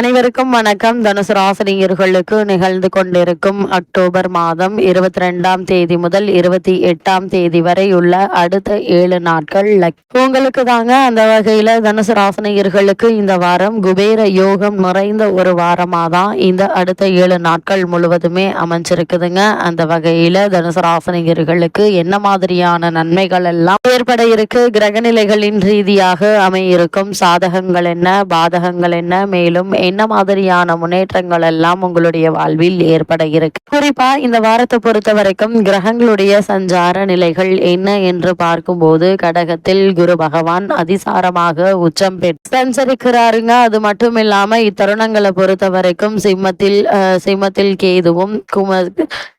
அனைவருக்கும் வணக்கம். தனுசு ராசினியர்களுக்கு நிகழ்ந்து கொண்டிருக்கும் அக்டோபர் மாதம் இருபத்தி ரெண்டாம் தேதி முதல் இருபத்தி எட்டாம் தேதி வரை உள்ள அடுத்த ஏழு நாட்கள் உங்களுக்கு தாங்க அந்த வகையில தனுசு ராசினியர்களுக்கு இந்த வாரம் குபேர யோகம் நிறைந்த ஒரு வாரமா தான் இந்த அடுத்த ஏழு நாட்கள் முழுவதுமே அமைஞ்சிருக்குதுங்க. அந்த வகையில தனுசு ராசினியர்களுக்கு என்ன மாதிரியான நன்மைகள் எல்லாம் ஏற்பட இருக்கு? கிரகநிலைகளின் ரீதியாக அமையிருக்கும் சாதகங்கள் என்ன? பாதகங்கள் என்ன? மேலும் என்ன மாதிரியான முன்னேற்றங்கள் எல்லாம் உங்களுடைய வாழ்வில் ஏற்பட இருக்கு? குறிப்பா இந்த வாரத்தை பொறுத்த வரைக்கும் கிரகங்களுடைய சஞ்சார நிலைகள் என்ன என்று பார்க்கும்போது கடகத்தில் குரு பகவான் அதிசாரமாக உச்சம் பெற்று சஞ்சரிக்கிறாருங்க. அது மட்டும் இல்லாம இத்தருணங்களை பொறுத்த வரைக்கும் சிம்மத்தில் சிம்மத்தில் கேதுவும் கும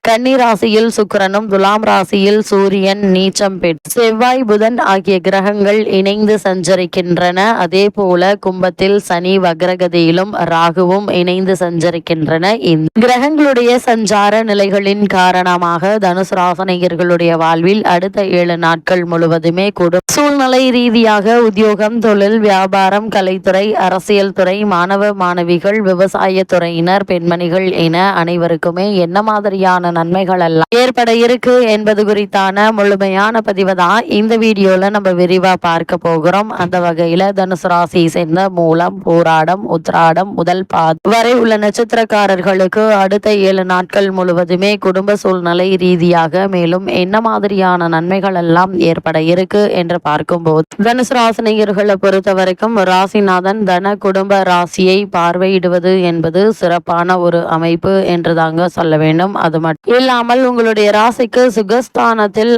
கன்னி ராசியில் சுக்கிரனும் துலாம் ராசியில் சூரியன் நீச்சம் பெற்று செவ்வாய் புதன் ஆகிய கிரகங்கள் இணைந்து சஞ்சரிக்கின்றன. அதே போல கும்பத்தில் சனி வக்ரகதியிலும் ராகுவும் இணைந்து சஞ்சரிக்கின்றன. இந்த கிரகங்களுடைய சஞ்சார நிலைகளின் காரணமாக தனுசு ராசனையர்களுடைய வாழ்வில் அடுத்த ஏழு நாட்கள் முழுவதுமே கூடும். சூழ்நிலை ரீதியாக உத்தியோகம் தொழில் வியாபாரம் கலைத்துறை அரசியல் துறை மாணவ மாணவிகள் விவசாய துறையினர் பெண்மணிகள் என அனைவருக்குமே என்ன மாதிரியான நன்மைகள் எல்லாம் ஏற்பட இருக்கு என்பது குறித்தான முழுமையான பதிவை தான் இந்த வீடியோல நம்ம விரிவா பார்க்க போகிறோம். அந்த வகையில தனுசு ராசி சேர்ந்த மூலம் போராடம் உத்ராடம் முதல் பாத் வரை உள்ள நட்சத்திரக்காரர்களுக்கு அடுத்த ஏழு நாட்கள் முழுவதுமே குடும்ப சூழ்நிலை ரீதியாக மேலும் என்ன மாதிரியான நன்மைகள் எல்லாம் ஏற்பட இருக்கு என்று பார்க்கும்போது தனுசு ராசினியர்களை பொறுத்த வரைக்கும் ராசிநாதன் தன குடும்ப ராசியை பார்வையிடுவது என்பது சிறப்பான ஒரு அமைப்பு என்று தாங்க சொல்ல வேண்டும். அது மட்டும் இல்லாமல் உங்களுடைய ராசிக்கு சுகஸ்தானத்தில்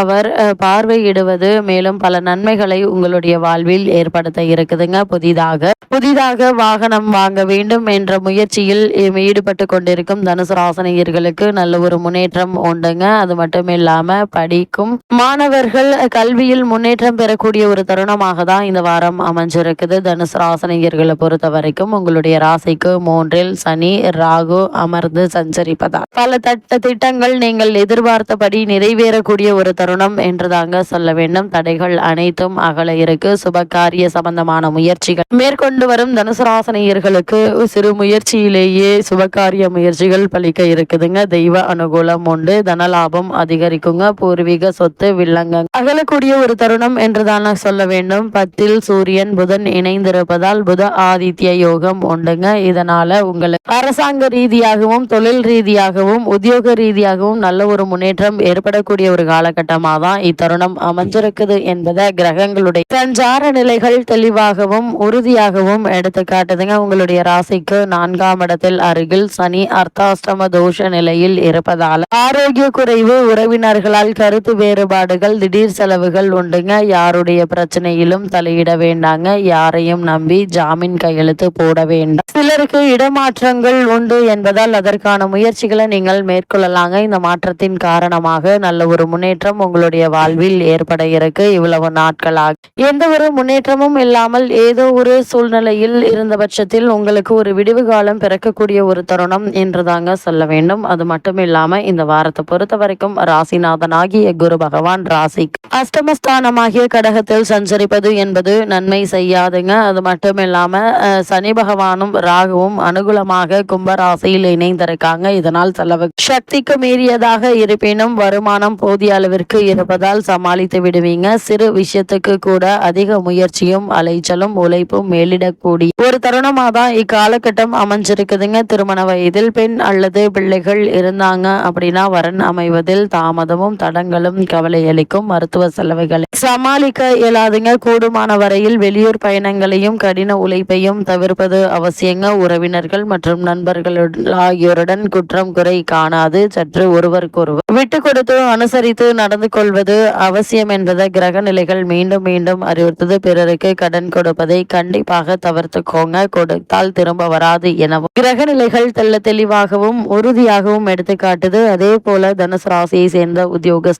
அவர் பார்வையிடுவது மேலும் பல நன்மைகளை உங்களுடைய வாழ்வில் ஏற்படுத்த இருக்குதுங்க. புதிதாக புதிதாக வாகனம் வாங்க வேண்டும் என்ற முயற்சியில் ஈடுபட்டு கொண்டிருக்கும் தனுசு ராசனியர்களுக்கு நல்ல ஒரு முன்னேற்றம் உண்டுங்க. அது மட்டும் இல்லாம படிக்கும் மாணவர்கள் கல்வியில் முன்னேற்றம் பெறக்கூடிய ஒரு தருணமாக தான் இந்த வாரம் அமைஞ்சிருக்குது. தனுசு ராசனியர்களை பொறுத்த வரைக்கும் உங்களுடைய ராசிக்கு மூன்றில் சனி ராகு அமர்ந்து சஞ்சரிப்பதா? பல தட்ட திட்டங்கள் நீங்கள் எதிர்பார்த்தபடி நிறைவேறக்கூடிய ஒரு தருணம் என்று தாங்க சொல்ல வேண்டும். தடைகள் அனைத்தும் அகல இருக்கு. சுபகாரிய சம்பந்தமான முயற்சிகள் மேற்கொண்டு வரும் தனுசுராசனியர்களுக்கு சிறு முயற்சியிலேயே சுபகாரிய முயற்சிகள் பலிக்க இருக்குதுங்க. தெய்வ அனுகூலம் உண்டு. தனலாபம் அதிகரிக்குங்க. பூர்வீக சொத்து வில்லங்க. அகலக்கூடிய ஒரு தருணம் என்றுதான சொல்ல வேண்டும். பத்தில் சூரியன் புதன் இணைந்திருப்பதால் புத ஆதித்ய யோகம் உண்டுங்க. இதனால உங்களுக்கு அரசாங்க ரீதியாகவும் தொழில் ரீதியாகவும் உத்தியோக ரீதியாகவும் நல்ல ஒரு முன்னேற்றம் ஏற்படக்கூடிய ஒரு காலகட்டமாக தான் இத்தருணம் அமைஞ்சிருக்குது என்பதை கிரகங்களுடைய சஞ்சார நிலைகள் தெளிவாகவும் உறுதியாகவும் எடுத்து காட்டுதுங்க உங்களுடைய ராசிக்கு நான்காம் இடத்தில் அருகில் சனி அர்த்தாஷ்டம தோஷ நிலையில் இருப்பதால் ஆரோக்கிய குறைவு உறவினர்களால் கருத்து வேறுபாடுகள் திடீர் செலவுகள் உண்டுங்க. யாருடைய பிரச்சனையிலும் தலையிட வேண்டாங்க. யாரையும் நம்பி ஜாமீன் கையெழுத்து போட வேண்டாம். சிலருக்கு இடமாற்றங்கள் உண்டு என்பதால் அதற்கான முயற்சிகளை நீங்கள் மேற்கொள்ளலாங்க. இந்த மாற்றத்தின் காரணமாக நல்ல ஒரு முன்னேற்றம் உங்களுடைய வாழ்வில் ஏற்பட இருக்கு. இவ்வளவு நாட்களாக எந்த ஒரு முன்னேற்றமும் இல்லாமல் ஏதோ ஒரு சூழ்நிலை சூழ்நிலையில் இருந்த பட்சத்தில் உங்களுக்கு ஒரு விடிவு காலம் பிறக்கக்கூடிய ஒரு தருணம் என்று தாங்க சொல்ல வேண்டும். அது மட்டும் இல்லாம இந்த வாரத்தை பொறுத்த வரைக்கும் ராசிநாதனாகிய குரு பகவான் ராசி. அஷ்டமஸ்தானமாகிய கடகத்தில் சஞ்சரிப்பது என்பது நன்மை செய்யாதுங்க. அது மட்டும் இல்லாம சனி பகவானும் ராகுவும் அனுகூலமாக கும்ப ராசியில் இணைந்திருக்காங்க. இதனால் செலவு சக்திக்கு மீறியதாக இருப்பினும் வருமானம் போதிய அளவிற்கு இருப்பதால் சமாளித்து விடுவீங்க. சிறு விஷயத்துக்கு கூட அதிக முயற்சியும் அலைச்சலும் உழைப்பும் மேலிடக்கூடிய ஒரு தருணமாக தான் இக்காலகட்டம் அமைஞ்சிருக்குதுங்க. திருமண வயதில் பெண் அல்லது பிள்ளைகள் இருந்தாங்க அப்படின்னா வரன் அமைவதில் தாமதமும் தடங்களும் கவலை அளிக்கும். மருத்துவ செலவுகளை சமாளிக்க இயலாதுங்க. கூடுமான வரையில் வெளியூர் பயணங்களையும் கடின உழைப்பையும் தவிர்ப்பது அவசியங்க. உறவினர்கள் மற்றும் நண்பர்கள் ஆகியோருடன் குற்றம் குறை காணாது. சற்று ஒருவருக்கொருவர் விட்டு கொடுத்து அனுசரித்து நடந்து கொள்வது அவசியம் என்பதை கிரக நிலைகள் மீண்டும் மீண்டும் அறிவுறுத்தது. பிறருக்கு கடன் கொடுப்பதை கண்டிப்பாக தவிர்த்துக்கோங்க. கொடுத்தால் திரும்ப வராது எனவும். கிரக நிலைகள் தெல்ல தெளிவாகவும் உறுதியாகவும் எடுத்துக்காட்டுது. அதே போல தனுசு ராசியை சேர்ந்த உத்தியோகஸ்தர்களுக்கு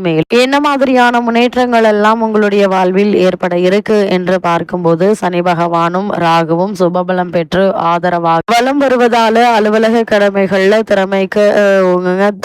மேல். என்ன மாதிரியான முன்னேற்றங்கள் எல்லாம் உங்களுடைய வாழ்வில் ஏற்பட இருக்கு என்று பார்க்கும்போது சனி பகவானும் ராகுவும் சுபபலம் பெற்று ஆதரவாக வலம் வருவதால அலுவலக கடமைகள்ல திறமைக்கு அஹ்,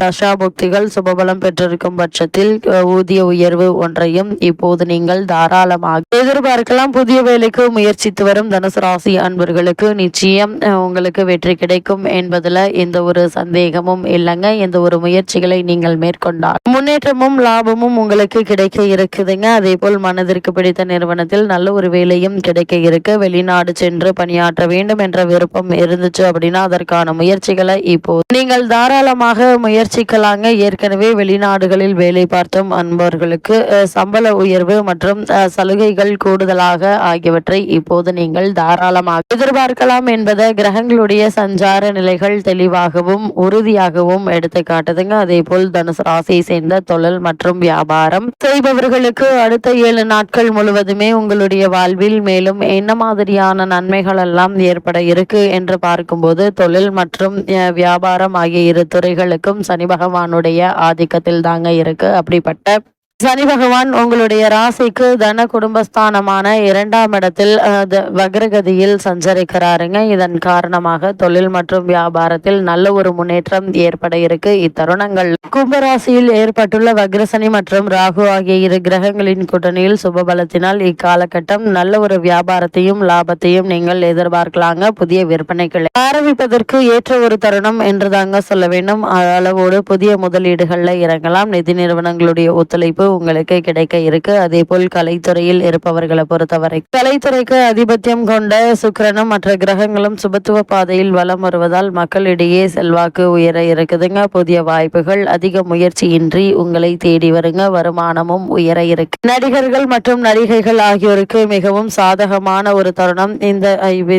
தசா புக்திகள் சுபபலம் பெற்றிருக்கும் பட்சத்தில் ஊதிய உயர்வு ஒன்றையும் இப்போது நீங்கள் தாராளமாக எதிர்பார்க்கலாம். புதிய வேலைக்கு முயற்சித்து வரும் தனுசு ராசி அன்பர்களுக்கு நிச்சயம் உங்களுக்கு வெற்றி கிடைக்கும் என்பதுல எந்த ஒரு சந்தேகமும் இல்லைங்க. எந்த ஒரு முயற்சிகளை நீங்கள் மேற்கொண்டால் முன்னேற்றமும் லாபமும் உங்களுக்கு கிடைக்க இருக்குதுங்க. அதே போல் மனதிற்கு பிடித்த நிறுவனத்தில் நல்ல ஒரு வேலையும் கிடைக்க இருக்கு. வெளிநாடு சென்று பணியாற்ற வேண்டும் என்ற விருப்பம் இருந்துச்சு அப்படின்னா அதற்கான முயற்சிகளை இப்போ நீங்கள் தாராளமாக முயற்சிக்கலாங்க. ஏற்கனவே வெளிநாடுகளில் வேலை பார்த்தும் அன்பர்களுக்கு சம்பள உயர்வு மற்றும் சலுகைகள் கூடுதலாக ஆகியவற்றை இப்போது நீங்கள் தாராளமாக எதிர்பார்க்கலாம் என்பதை கிரகங்களுடைய சஞ்சார நிலைகள் தெளிவாகவும் உறுதியாகவும் எடுத்து காட்டுதுங்க. அதே போல் தனுசு ராசியை சேர்ந்த தொழில் மற்றும் வியாபாரம். செய்பவர்களுக்கு அடுத்த ஏழு நாட்கள் முழுவதுமே உங்களுடைய வாழ்வில் மேலும் என்ன மாதிரியான நன்மைகள் எல்லாம் ஏற்பட இருக்கு என்று பார்க்கும்போது தொழில் மற்றும் வியாபாரம் ஆகிய இரு துறைகளுக்கும் சனி பகவானுடைய ஆதிக்கத்தில் தாங்க இருக்கு. அப்படிப்பட்ட சனி பகவான் உங்களுடைய ராசிக்கு தன குடும்பஸ்தானமான இரண்டாம் இடத்தில் த- வக்ரகதியில் சஞ்சரிக்கிறாருங்க. இதன் காரணமாக தொழில் மற்றும் வியாபாரத்தில் நல்ல ஒரு முன்னேற்றம் ஏற்பட இருக்கு. இத்தருணங்கள் கும்பராசியில் ஏற்பட்டுள்ள வக்ரசனி மற்றும் ராகு ஆகிய இரு கிரகங்களின் கூட்டணியில் சுபபலத்தினால் இக்காலகட்டம் நல்ல ஒரு வியாபாரத்தையும் லாபத்தையும் நீங்கள் எதிர்பார்க்கலாங்க. புதிய விற்பனைகளை ஆரம்பிப்பதற்கு ஏற்ற ஒரு தருணம் என்று தாங்க சொல்ல வேண்டும். அளவோடு புதிய முதலீடுகளில் இறங்கலாம். நிதி நிறுவனங்களுடைய ஒத்துழைப்பு உங்களுக்கு கிடைக்க இருக்கு. அதே போல் கலைத்துறையில் இருப்பவர்களை பொறுத்தவரை கலைத்துறைக்கு அதிபத்தியம் கொண்ட சுக்கரனும் மற்ற கிரகங்களும் சுபத்துவ பாதையில் வலம் வருவதால் மக்களிடையே செல்வாக்கு உயர இருக்குதுங்க. புதிய வாய்ப்புகள் அதிக முயற்சியின்றி உங்களை தேடி வருங்க. வருமானமும் உயர இருக்கு. நடிகர்கள் மற்றும் நடிகைகள் ஆகியோருக்கு மிகவும் சாதகமான ஒரு தருணம். இந்த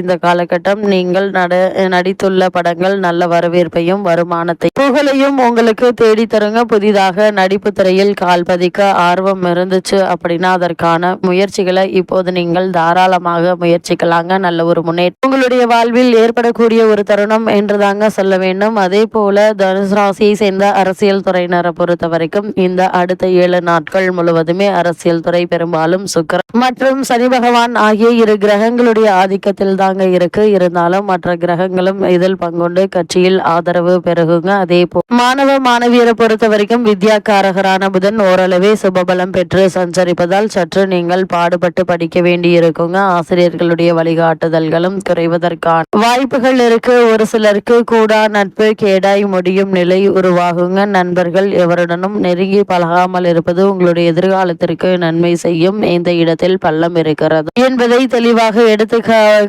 இந்த காலகட்டம் நீங்கள் நட நடித்துள்ள படங்கள் நல்ல வரவேற்பையும் வருமானத்தை புகழையும் உங்களுக்கு தேடி தருங்க. புதிதாக நடிப்பு துறையில் கால் பதிக்க ஆர்வம் இருந்துச்சு அப்படின்னா அதற்கான முயற்சிகளை இப்போது நீங்கள் தாராளமாக முயற்சிக்கலாங்க. நல்ல ஒரு முன்னேற்றம் உங்களுடைய வாழ்வில் ஏற்படக்கூடிய ஒரு தருணம் என்று தாங்க சொல்ல வேண்டும். அதே போல தனுசு ராசியை சேர்ந்த அரசியல் துறையினரை பொறுத்த வரைக்கும் இந்த அடுத்த ஏழு நாட்கள் முழுவதுமே அரசியல் துறை பெரும்பாலும் சுக்கர மற்றும் சனி பகவான் ஆகிய இரு கிரகங்களுடைய ஆதிக்கத்தில் தாங்க இருக்கு. இருந்தாலும் மற்ற கிரகங்களும் இதில் பங்கொண்டு கட்சியில் ஆதரவு பெருகுங்க. அதே போல் மாணவ மாணவியரை பொறுத்த வரைக்கும் வித்யாக்காரகரான புதன் ஓரளவே சுபபலம் பெற்று சஞ்சரிப்பதால் சற்று நீங்கள் பாடுபட்டு படிக்க வேண்டியிருக்குங்க. ஆசிரியர்களுடைய வழிகாட்டுதல்களும் குறைவதற்கான வாய்ப்புகள் இருக்கு. ஒரு சிலருக்கு கூடா நட்பு கேடாய் முடியும் நிலை உருவாகுங்க. நண்பர்கள் எவருடனும் நெருங்கி பழகாமல் இருப்பது உங்களுடைய எதிர்காலத்திற்கு நன்மை செய்யும். இந்த இடத்தில் பள்ளம் இருக்கிறது என்பதை தெளிவாக எடுத்து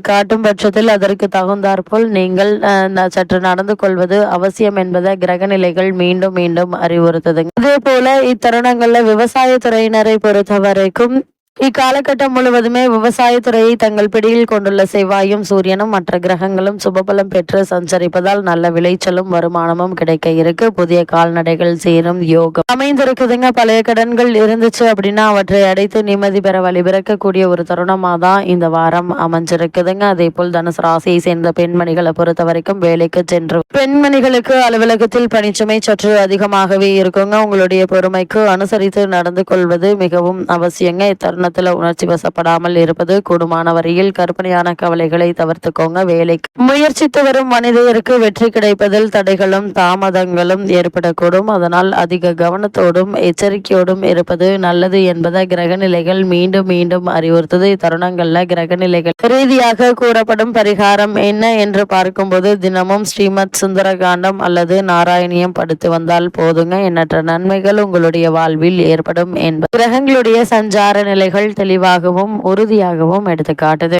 காட்டும் பட்சத்தில் அதற்கு தகுந்தாற்போல் நீங்கள் அஹ், சற்று நடந்து கொள்வது அவசியம் என்பதை கிரகநிலைகள் மீண்டும் மீண்டும் அறிவுறுத்துதுங்க. அதே போல இத்தருணங்கள்ல விவசாயத்துறையினரை பொறுத்த வரைக்கும் இக்காலகட்டம் முழுவதுமே விவசாயத்துறையை தங்கள் பிடியில் கொண்டுள்ள செவ்வாயும் சூரியனும் மற்ற கிரகங்களும் சுபபலம் பெற்று சஞ்சரிப்பதால் நல்ல விளைச்சலும் வருமானமும் கிடைக்க இருக்கு. புதிய கால்நடைகள் சேரும் யோகம் அமைந்திருக்குதுங்க. பழைய கடன்கள் இருந்துச்சு அப்படின்னா அவற்றை அடைத்து நிம்மதி பெற வழிபிறக்கக்கூடிய ஒரு தருணமாக தான் இந்த வாரம் அமைஞ்சிருக்குதுங்க. அதே போல் தனுசு ராசியை சேர்ந்த பெண்மணிகளை பொறுத்த வரைக்கும் வேலைக்கு சென்று பெண்மணிகளுக்கு அலுவலகத்தில் பணிச்சுமை சற்று அதிகமாகவே இருக்குங்க. உங்களுடைய பொறுமைக்கு அனுசரித்து நடந்து கொள்வது மிகவும் அவசியங்க. இத்தருணத்துல உணர்ச்சி வசப்படாமல் இருப்பது கூடுமான வரையில் கற்பனையான கவலைகளை தவிர்த்துக்கோங்க. வேலைக்கு முயற்சித்து வரும் மனிதருக்கு வெற்றி கிடைப்பதில் தடைகளும் தாமதங்களும் ஏற்படக்கூடும். அதனால் அதிக கவனத்தோடும் எச்சரிக்கையோடும் இருப்பது நல்லது என்பதை கிரகநிலைகள் மீண்டும் மீண்டும் அறிவுறுத்தது. இத்தருணங்கள்ல கிரகநிலைகள் ரீதியாக கூறப்படும் பரிகாரம் என்ன என்று பார்க்கும்போது தினமும் ஸ்ரீமத் சுந்தரகாண்டம் அல்லது நாராயணியம் படித்து வந்தால் போதுங்க. எண்ணற்ற நன்மைகள் உங்களுடைய வாழ்வில் ஏற்படும் என்பது. கிரகங்களுடைய சஞ்சார நிலைகள் தெளிவாகவும் உறுதியாகவும் எடுத்து காட்டுது